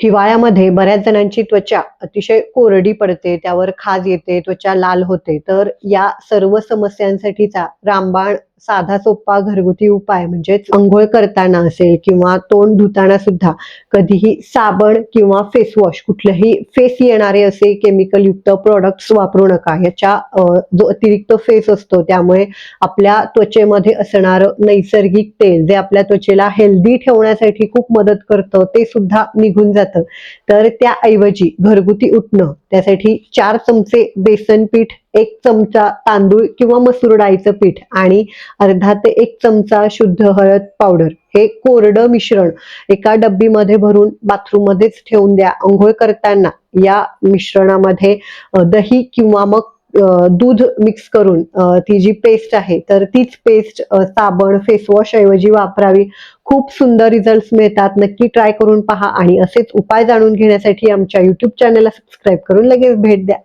हिवाळ्यामध्ये बऱ्याच जणांची त्वचा अतिशय कोरडी पडते त्यावर खाज येते त्वचा लाल होते. तर या सर्व समस्यांसाठीचा रामबाण साधा सोपा घरगुती उपाय म्हणजेच अंघोळ करताना असेल किंवा तोंड धुताना सुद्धा कधीही साबण किंवा फेसवॉश कुठलंही फेस येणारे असे केमिकल युक्त प्रोडक्ट्स वापरू नका. याच्या जो अतिरिक्त फेस असतो त्यामुळे आपल्या त्वचेमध्ये असणारं नैसर्गिक तेल जे आपल्या त्वचेला हेल्दी ठेवण्यासाठी खूप मदत करतं ते सुद्धा निघून जातं. तर त्याऐवजी घरगुती उठणं त्यासाठी चार चमचे बेसन पीठ एक चमचा तांदूळ किंवा मसूर डाळीचं पीठ आणि अर्धा ते एक चमचा शुद्ध हळद पावडर. हे कोरडं मिश्रण एका डब्बीमध्ये भरून बाथरूम मध्येच ठेवून द्या. आंघोळ करताना या मिश्रणामध्ये दही किंवा मग दूध मिक्स करून ती जी पेस्ट आहे तर तीच पेस्ट साबण फेसवॉश ऐवजी वापरावी. खूप सुंदर रिझल्ट मिळतात. नक्की ट्राय करून पहा आणि असेच उपाय जाणून घेण्यासाठी आमच्या युट्यूब चॅनलला सबस्क्राईब करून लगेच भेट द्या.